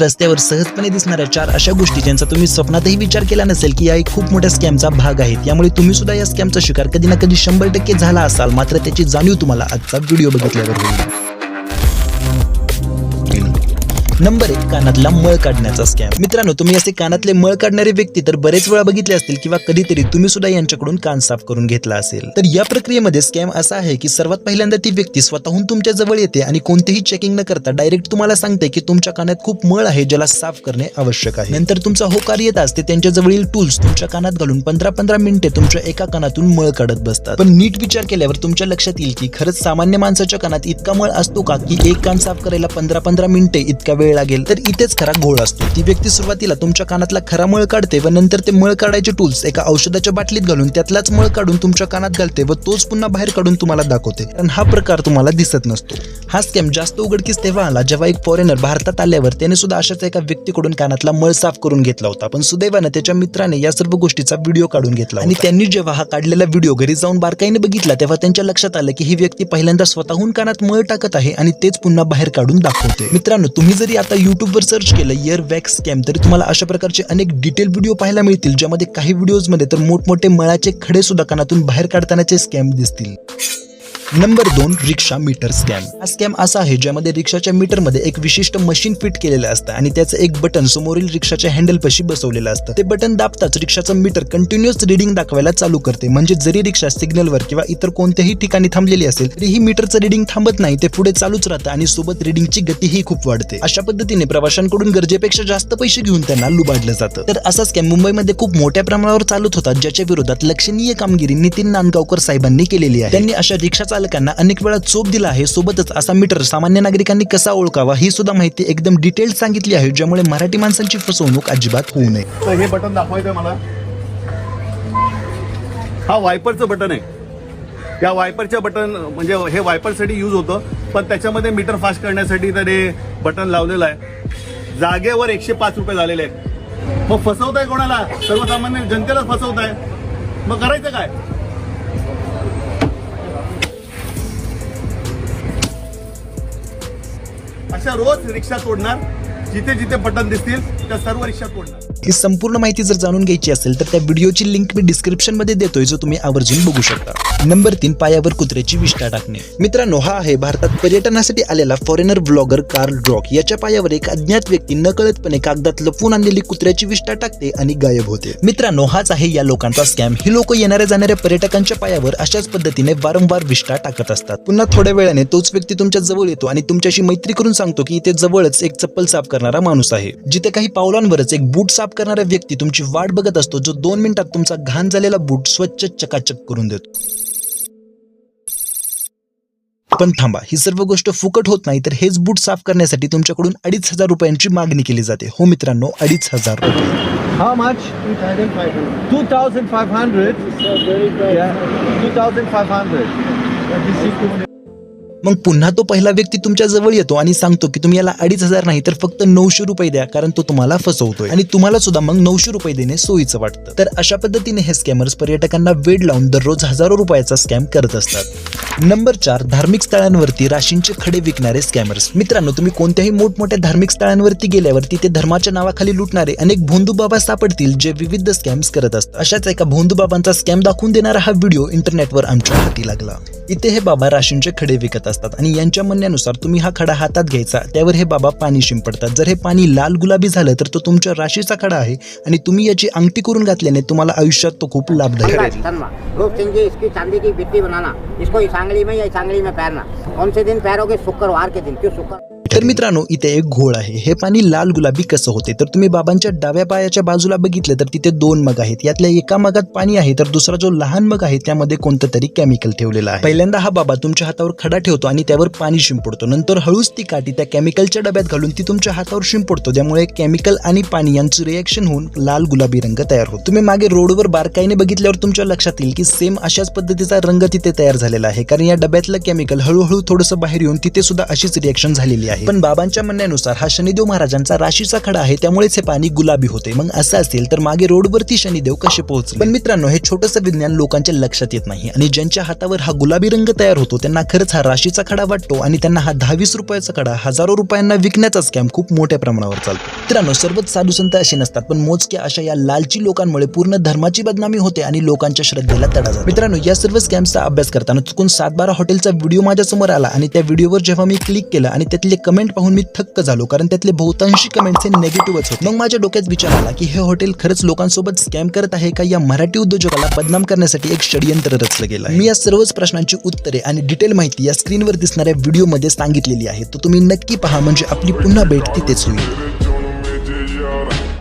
रस्त्यावर सहजपणे दिसणाऱ्या चार अशा गोष्टी ज्यांचा तुम्ही स्वप्नातही विचार केला नसेल की या एक खूप मोठ्या स्कॅमचा भाग आहेत. यामुळे तुम्ही सुद्धा या स्कॅमचा शिकार कधी ना कधी शंभर टक्के झाला असाल. मात्र त्याची जाणीव तुम्हाला आजचा व्हिडिओ बघितल्यावर होईल. नंबर एक कानातला मळ काढण्याचा स्कॅम मित्रांनो तुम्ही असे कानातले मळ काढणारे व्यक्ती तर बरेच वेळा बघितले असतील किंवा कधीतरी तुम्ही सुद्धा यांच्याकडून कान साफ करून घेतला असेल. तर या प्रक्रियेमध्ये स्कॅम असा आहे की सर्वात पहिल्यांदा ती व्यक्ती स्वतःहून तुमच्या जवळ येते आणि कोणतेही चेकिंग न करता डायरेक्ट तुम्हाला सांगते की तुमच्या कानात खूप मळ आहे ज्याला साफ करणे आवश्यक आहे. नंतर तुमचा होकार येत असते त्यांच्या जवळील टूल्स तुमच्या कानात घालून पंधरा पंधरा मिनिटे तुमच्या एका कानातून मळ काढत बसतात. पण नीट विचार केल्यावर तुमच्या लक्षात येईल की खरंच सामान्य माणसाच्या कानात इतका मळ असतो का की एक कान साफ करायला पंधरा पंधरा मिनिटे इतका वेळ वेळ लागेल तर इथेच खरा घोळ असतो. ती व्यक्ती सुरुवातीला तुमच्या कानातला खरा मळ काढते व नंतर ते मळ काढायचे टूल्स एका औषधाच्या बाटलीत घालून त्यातलाच मळ काढून तुमच्या कानात घालते व तोच पुन्हा बाहेर काढून तुम्हाला दाखवते. कारण हा प्रकार तुम्हाला दिसत नसतो. हा स्कॅम जास्त उघडकीस तेव्हा आला जेव्हा एक फॉरेनर भारतात आल्यावर त्याने सुद्धा अशाच एका व्यक्तीकडून कानातला मळ साफ करून घेतला होता. पण सुदैवानं त्याच्या मित्राने या सर्व गोष्टीचा व्हिडिओ काढून घेतला आणि त्यांनी जेव्हा हा काढलेला व्हिडिओ घरी जाऊन बारकाईने बघितला तेव्हा त्यांच्या लक्षात आलं की ही व्यक्ती पहिल्यांदा स्वतःहून कानात मळ टाकत आहे आणि तेच पुन्हा बाहेर काढून दाखवते. मित्रांनो तुम्ही जरी आता युट्यूबवर सर्च केलं इयर वॅक्स स्कॅम तरी तुम्हाला अशा प्रकारचे अनेक डिटेल व्हिडिओ पाहायला मिळतील ज्यामध्ये काही व्हिडिओजमध्ये तर मोठमोठे मळाचे खडे सुद्धा कानातून बाहेर काढतानाचे स्कॅम दिसतील. नंबर दोन रिक्षा मीटर स्कॅम. हा स्कॅम असा आहे ज्यामध्ये रिक्षाच्या मीटरमध्ये एक विशिष्ट मशीन फिट केलेलं असतं आणि त्याचं एक बटन समोरील रिक्षाच्या हँडल पशी बसवलेलं असतं. ते बटन दाबताच रिक्षाचं मीटर कंटिन्युअस रिडिंग दाखवायला चालू करते. म्हणजे जरी रिक्षा सिग्नलवर किंवा इतर कोणत्याही ठिकाणी थांबलेली असेल तरीही मीटरचं रिडिंग थांबत नाही. ते पुढे चालूच राहतं आणि सोबत रिडिंगची गतीही खूप वाढते. अशा पद्धतीने प्रवाशांकडून गरजेपेक्षा जास्त पैसे घेऊन त्यांना लुबाडलं जातं. तर असा स्कॅम मुंबईमध्ये खूप मोठ्या प्रमाणावर चालत होता ज्याच्या विरोधात लक्षणीय कामगिरी नितीन नांदगावकर साहेबांनी केलेली आहे. त्यांनी अशा रिक्षा चालकांना अनेक वेळा चोप दिला आहे. सोबतच असा मीटर सामान्य नागरिकांनी कसा ओळखावा ही सुद्धा माहिती एकदम डिटेल सांगितली आहे ज्यामुळे मराठी माणसांची फसवणूक अजिबात होऊ नये. हे बटन दाखवायचं मला. हा वायपरचं बटन आहे. या वायपरच्या बटन म्हणजे हे वायपरसाठी यूज होतं पण त्याच्यामध्ये मीटर फास्ट करण्यासाठी तर हे बटन लावलेलं आहे. जागेवर एकशे पाच रुपये झालेले आहेत. मग फसवताय कोणाला? सर्वसामान्य जनतेलाच फसवताय. मग करायचं काय? रिक्षा रोज रिक्षा तोडणार. जिथे जिथे बटन दिसतील त्या सर्व रिक्षा तोडणार. ही संपूर्ण माहिती जर जाणून घ्यायची असेल तर त्या व्हिडिओची लिंक मी डिस्क्रिप्शनमध्ये देतोय जो तुम्ही आवर्जून बघू शकता. नंबर तीन पायावर कुत्र्याची विष्ठा टाकणे. मित्रांनो हा आहे भारतात पर्यटनासाठी आलेला फॉरेनर ब्लॉगर कार्ल ड्रॉक याच्या पायावर एक अज्ञात व्यक्ती नकळतपणे कागदात लपवून आणलेली कुत्र्याची विष्ठा टाकते आणि गायब होते. मित्रांनो हाच आहे या लोकांचा स्कॅम ही लोक येणाऱ्या जाणाऱ्या पर्यटकांच्या पायावर अशाच पद्धतीने वारंवार विष्ठा टाकत असतात. पुन्हा थोड्या वेळाने तोच व्यक्ती तुमच्या जवळ येतो आणि तुमच्याशी मैत्री करून सांगतो की इथे जवळच एक चप्पल साफ करणारा माणूस आहे जिथे काही पावलांवरच एक बूट साफ करणारा व्यक्ती तुमची वाट बघत असतो जो दोन मिनिटात तुमचा घाण झालेला बूट स्वच्छ चकाचक करून देतो पण थांबा ही सर्व गोष्ट फुकट होत नाही तर हेच बूट साफ करण्यासाठी तुमच्याकडून अडीच हजार रुपयांची मागणी केली जाते हो मित्रांनो अडीच हजार रुपये How much? 2,500. Yeah, 2,500. मग पुन्हा तो पहिला व्यक्ती तुमच्या जवळ येतो आणि सांगतो की तुम्ही याला अडीच हजार नाही तर फक्त नऊशे रुपये द्या कारण तो तुम्हाला फसवतोय. आणि तुम्हाला सुद्धा मग नऊशे रुपये देणे सोयीचं वाटतं. तर अशा पद्धतीने हे स्कॅमर्स पर्यटकांना वेड लावून दररोज हजारो रुपयाचा स्कॅम करत असतात. नंबर चार धार्मिक स्थळांवरती राशींचे खडे विकणारे स्कॅमर्स मित्रांनो तुम्ही कोणत्याही मोठमोठ्या धार्मिक स्थळांवरती गेल्यावर तिथे धर्माच्या नावाखाली लुटणारे अनेक भोंदू बाबा सापडतील जे विविध स्कॅम्स करत असतात. अशाच एका भोंदू बाबांचा स्कॅम दाखवून देणारा हा व्हिडिओ इंटरनेटवर आमच्या हाती लागला. इथे हे बाबा राशींचे खडे विकत असतात आणि यांच्या म्हणण्यानुसार तुम्ही हा खडा हातात घ्यायचा त्यावर हे बाबा पाणी शिंपडतात. जर हे पाणी लाल गुलाबी झालं तर तो तुमच्या राशीचा खडा आहे आणि तुम्ही याची अंगठी करून घातल्याने तुम्हाला आयुष्यात तो खूप लाभदायक आहे. सांगली में या सांगली में पैरना कौन से दिन पैरोगे शुक्रवार के दिन क्यों शुक्र तर मित्रांनो इथे एक घोळ आहे. हे पाणी लाल गुलाबी कसं होते? तर तुम्ही बाबांच्या डाव्या पायाच्या बाजूला बघितलं तर तिथे दोन मग आहेत. यातल्या एका मगात पाणी आहे तर दुसरा जो लहान मग आहे त्यामध्ये कोणतं तरी केमिकल ठेवलेलं आहे. पहिल्यांदा हा बाबा तुमच्या हातावर खडा ठेवतो आणि त्यावर पाणी शिंपडतो. नंतर हळूच ती काठी त्या केमिकलच्या डब्यात घालून ती तुमच्या हातावर शिंपडतो त्यामुळे केमिकल आणि पाणी यांचं रिएक्शन होऊन लाल गुलाबी रंग तयार होतो. तुम्ही मागे रोडवर बारकाईने बघितल्यावर तुमच्या लक्षात येईल की सेम अशाच पद्धतीचा रंग तिथे तयार झालेला आहे. कारण या डब्यातलं केमिकल हळूहळू थोडंसं बाहेर येऊन तिथे सुद्धा अशीच रिएक्शन झालेली आहे. आहे. पण बाबांच्या म्हणण्यानुसार हा शनिदेव महाराजांचा राशीचा खडा आहे त्यामुळेच हे पाणी गुलाबी होते. मग असं असेल तर मागे रोडवरती शनिदेव कसे पोहोचले? पण मित्रांनो हे छोटंसं विज्ञान लोकांच्या लक्षात येत नाही आणि ज्यांच्या हातावर हा गुलाबी रंग तयार होतो त्यांना खरंच हा राशीचा खडा वाटतो आणि त्यांना हा दहावीस रुपयाचा खडा हजारो रुपयांना विकण्याचा स्कॅम खूप मोठ्या प्रमाणावर चालतो. मित्रांनो सर्वच साधू संत असे नसतात पण मोजक्या अशा या लालची लोकांमुळे पूर्ण धर्माची बदनामी होते आणि लोकांच्या श्रद्धेला तडा जातो. मित्रांनो या सर्व स्कॅम्सचा अभ्यास करताना चुकून सात बारा हॉटेलचा व्हिडिओ माझ्यासमोर आला आणि त्या व्हिडिओवर जेव्हा मी क्लिक केलं आणि त्यातले कमेंट पाहून मी थक्क झालो कारण त्यातले बहुतांशी कमेंट्स हे नेगेटिव्हच होते. मग माझ्या डोक्यात विचार आला की हे हॉटेल खरंच लोकांसोबत स्कॅम करत आहे का? या मराठी उद्योजकाला बदनाम करण्यासाठी एक षडयंत्र रचलं गेलं मी या सर्वच प्रश्नांची उत्तरे आणि डिटेल माहिती या स्क्रीनवर दिसणाऱ्या व्हिडिओमध्ये सांगितलेली आहे. तर तुम्ही नक्की पहा म्हणजे आपली पुन्हा भेट तिथेच होईल.